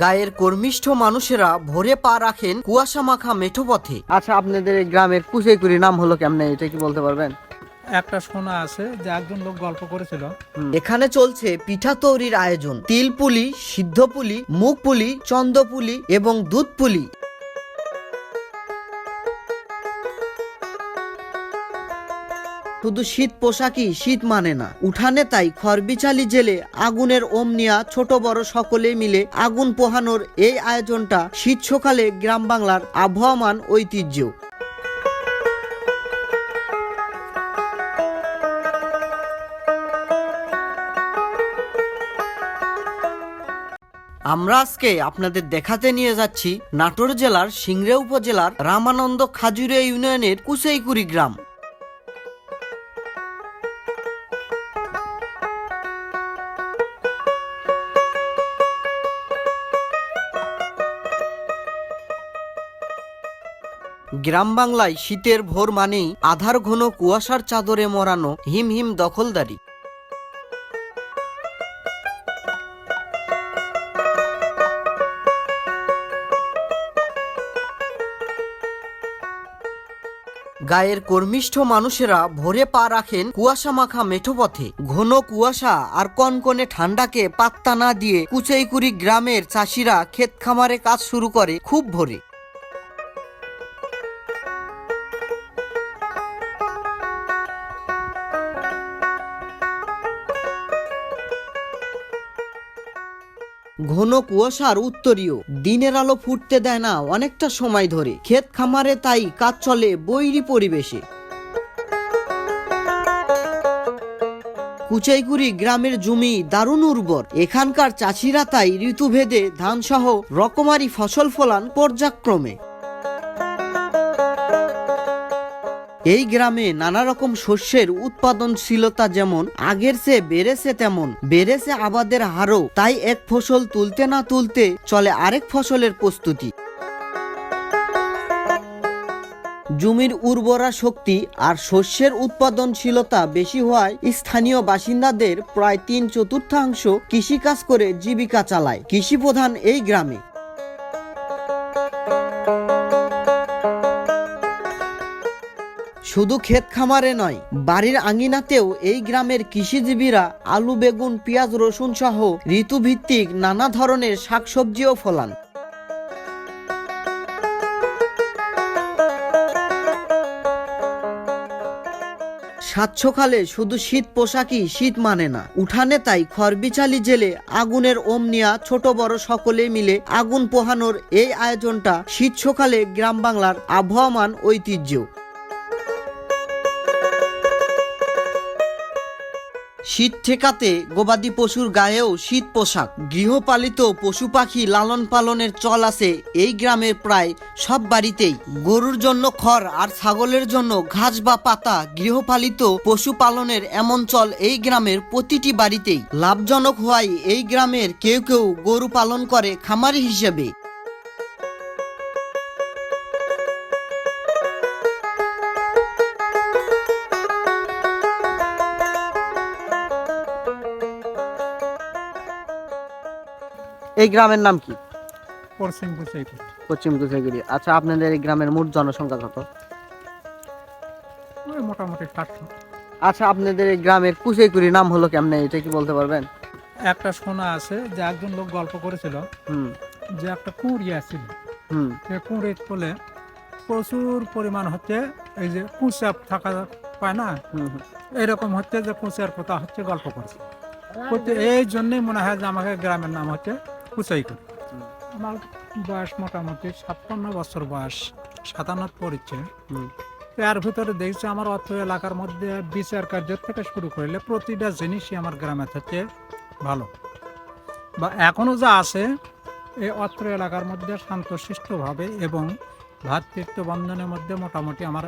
গায়ের কর্মিষ্ঠ মানুষেরা ভোরে পা রাখেন কুয়াশা মাখা মেঠো পথে। আচ্ছা আপনাদের এই গ্রামের কুচেকুরি নাম হলো কেমনে? এটা কি বলতে পারবেন? একটা শোনা আছে যে একজন লোক গল্প করেছিল। এখানে চলছে পিঠা তৈরির আয়োজন। তিলপুলি সিদ্ধ পুলি মুখ পুলি চন্দ পুলি এবং দুধ পুলি। শুধু শীত পোশাকই শীত মানে না। উঠানে তাই খড়বিচালি জেলে আগুনের ওমনিয়া ছোট বড় সকলে মিলে আগুন পোহানোর এই আয়োজনটা শীত সকালে গ্রাম বাংলার আবহাওয়ামান ঐতিহ্য। আমরা আজকে আপনাদের দেখাতে নিয়ে যাচ্ছি নাটোর জেলার সিংড়ে উপজেলার রামানন্দ খাজুরে ইউনিয়নের কুসাইকুড়ি গ্রাম। গ্রাম বাংলায় শীতের ভোর মানেই আধার ঘন কুয়াশার চাদরে মরানো হিম হিম দখলদারি। গায়ের কর্মিষ্ঠ মানুষেরা ভোরে পা রাখেন কুয়াশা মাখা মেঠো পথে ঘন কুয়াশা আর কনকনে ঠান্ডাকে পাত্তা না দিয়ে কুচাইকুড়ি গ্রামের চাষিরা ক্ষেত খামারে কাজ শুরু করে খুব ভোরে। ঘন কুয়াশার উত্তরীয়। দিনের আলো ফুটতে দেয় না অনেকটা সময় ধরে। ক্ষেত খামারে তাই কাজ চলে বৈরি পরিবেশে। কুচাইগুড়ি গ্রামের জমি দারুণ উর্বর। এখানকার চাষিরা তাই ঋতুভেদে ধানসহ রকমারি ফসল ফলান পর্যায়ক্রমে। এই গ্রামে নানা রকম শস্যের উৎপাদনশীলতা যেমন, আগের চেয়ে বেড়েছে তেমন। বেড়েছে আবাদের হারও, তাই এক ফসল তুলতে না তুলতে চলে আরেক ফসলের প্রস্তুতি। জমির উর্বরা শক্তি আর শস্যের উৎপাদনশীলতা বেশি হওয়ায় স্থানীয় বাসিন্দাদের প্রায় তিন চতুর্থাংশ কৃষিকাজ করে জীবিকা চালায়। কৃষি প্রধান এই গ্রামে। শুধু ক্ষেত খামারে নয়, বাড়ির আঙ্গিনাতেও এই গ্রামের কৃষিজীবীরা আলু, বেগুন, পেঁয়াজ, রসুন সহ ঋতুভিত্তিক নানা ধরনের শাকসবজিও ফলান। সাতসকালে শুধু শীত পোশাকই শীত মানে না, উঠানে তাই খড়বিচালি জেলে আগুনের ওমনিয়া ছোট বড় সকলে মিলে আগুন পোহানোর এই আয়োজনটা শীত সকালে গ্রাম বাংলার আবহাওয়ামান ঐতিহ্য। শীত ঠেকাতে গবাদি পশুর গায়েও শীত পোশাক। গৃহপালিত পশু পাখি লালন পালনের চল আছে এই গ্রামের প্রায় সব বাড়িতেই। গরুর জন্য খড় আর ছাগলের জন্য ঘাস বা পাতা গৃহপালিত পশু পালনের এমন চল এই গ্রামের প্রতিটি বাড়িতেই। লাভজনক হওয়ায় এই গ্রামের কেউ কেউ গরু পালন করে খামারি হিসেবে। এই গ্রামের নাম কি? পশ্চিম কুচাইপুর পশ্চিম কুচাইগুড়ি আচ্ছা আপনাদের এই গ্রামের মোট জনসংখ্যা কত? মোটামুটি সাতশো। আচ্ছা আপনাদের এই গ্রামের কুচাইকুড়ি নাম হলো কেমনে? এটা কি বলতে পারবেন? একটা শোনা আছে যে একজন লোক গল্প করেছিল হুম। যে একটা কুঁড়ি আছিল। হুম। সে কুঁড়ির ফলে প্রচুর পরিমাণ হচ্ছে এই যে কুঁচা থাকা পায় না? হুম হুম। এরকম হচ্ছে যে কুঁচার কথা হচ্ছে গল্প করছে। করতে এই জন্যই মনে হয় যে আমাকে গ্রামের নাম হচ্ছে কুচাইকুড়ি আমার বয়স মোটামুটি ছাপ্পান্ন বছর বয়স সাতান্ন পড়ছে। এর ভিতরে দেখছি আমার অর্থ এলাকার মধ্যে বিচার কার্য থেকে শুরু করলে প্রতিটা জিনিসই আমার গ্রামে থেকে ভালো। বা এখনও যা আছে এই অত্র এলাকার মধ্যে শান্তশিষ্টভাবে এবং ভ্রাতৃত্ব বন্ধনের মধ্যে মোটামুটি আমার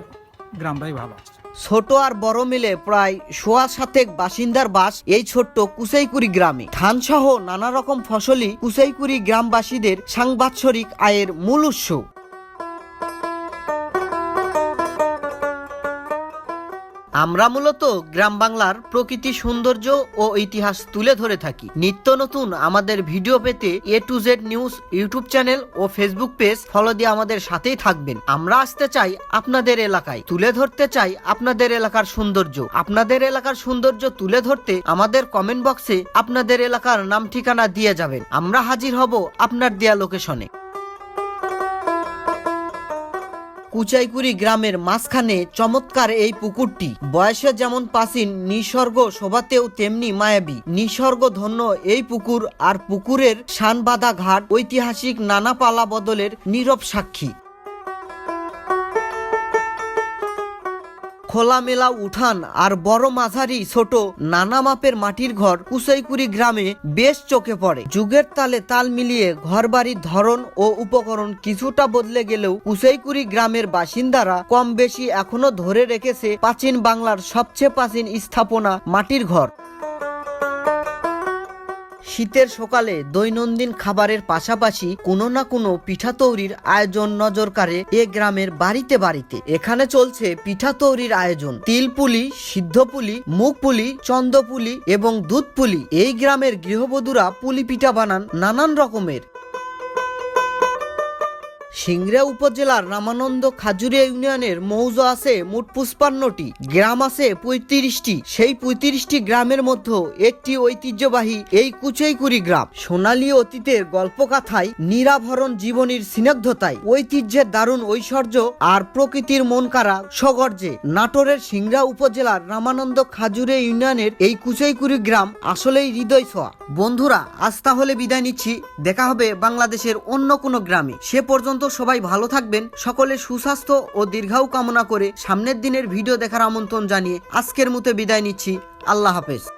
গ্রামটাই ভালো আছে। ছোট আর বড় মিলে প্রায় সোয়া সাতেক বাসিন্দার বাস এই ছোট্ট কুসাইকুড়ি গ্রামে। ধান সহ নানা রকম ফসলই কুসাইকুড়ি গ্রামবাসীদের সাংবাৎসরিক আয়ের মূল উৎস। আমরা মূলত গ্রাম বাংলার প্রকৃতি সৌন্দর্য ও ইতিহাস তুলে ধরে থাকি। নিত্য নতুন আমাদের ভিডিও পেতে A to Z news YouTube channel O Facebook page follow দিয়ে আমাদের সাথেই থাকবেন। আমরা আসতে চাই আপনাদের এলাকায়। তুলে ধরতে চাই আপনাদের এলাকার সৌন্দর্য। আপনাদের এলাকার সৌন্দর্য তুলে ধরতে আমাদের কমেন্ট বক্সে আপনাদের এলাকার নাম ঠিকানা দিয়ে যাবেন। আমরা হাজির হব আপনার দেয়া লোকেশনে কুচাইকুড়ি গ্রামের মাঝখানে চমৎকার এই পুকুরটি। বয়সে যেমন প্রাচীন, নিসর্গ শোভাতেও তেমনি মায়াবী। নিসর্গ ধন্য এই পুকুর আর পুকুরের শানবাদা ঘাট ঐতিহাসিক নানা পালা বদলের নীরব সাক্ষী। খোলামেলা উঠান আর বড় মাঝারি ছোট নানা মাপের মাটির ঘর কুসাইকুড়ি গ্রামে বেশ চোখে পড়ে। যুগের তালে তাল মিলিয়ে ঘরবাড়ির ধরন ও উপকরণ কিছুটা বদলে গেলেও কুসাইকুড়ি গ্রামের বাসিন্দারা কম বেশি এখনও ধরে রেখেছে প্রাচীন বাংলার সবচেয়ে প্রাচীন স্থাপনা মাটির ঘর। শীতের সকালে দৈনন্দিন খাবারের পাশাপাশি কোনো না কোনো পিঠা তৈরির আয়োজন নজর কাড়ে এ গ্রামের বাড়িতে বাড়িতে। এখানে চলছে পিঠা তৈরির আয়োজন। তিলপুলি সিদ্ধপুলি মুখপুলি চন্দ্রপুলি এবং দুধপুলি এই গ্রামের গৃহবধূরা পুলি পিঠা বানান নানান রকমের। সিংড়া উপজেলার রামানন্দ খাজুরিয়া ইউনিয়নের মৌজা আছে মোট পুষ্পান্নটি। গ্রাম আছে পঁয়ত্রিশটি। সেই পঁয়ত্রিশটি গ্রামের মধ্যে একটি ঐতিহ্যবাহী এই কুচাইকুড়ি গ্রাম। সোনালী অতীতের গল্পকাথায় নিরাভরণ জীবনীর স্নিগ্ধতায় ঐতিহ্যের দারুণ ঐশ্বর্য আর প্রকৃতির মন কারা সগর্জে। নাটোরের সিংড়া উপজেলার রামানন্দ খাজুরে ইউনিয়নের এই কুচাইকুড়ি গ্রাম আসলেই হৃদয় ছোঁয়া। বন্ধুরা, আজ তাহলে বিদায় নিচ্ছি। দেখা হবে বাংলাদেশের অন্য কোনো গ্রামে। সে পর্যন্ত সবাই ভালো থাকবেন। সকলে সুস্বাস্থ্য ও দীর্ঘায়ু কামনা করে সামনের দিনের ভিডিও দেখার আমন্ত্রণ জানিয়ে আজকের মতো বিদায় নিচ্ছি। আল্লাহ হাফেজ।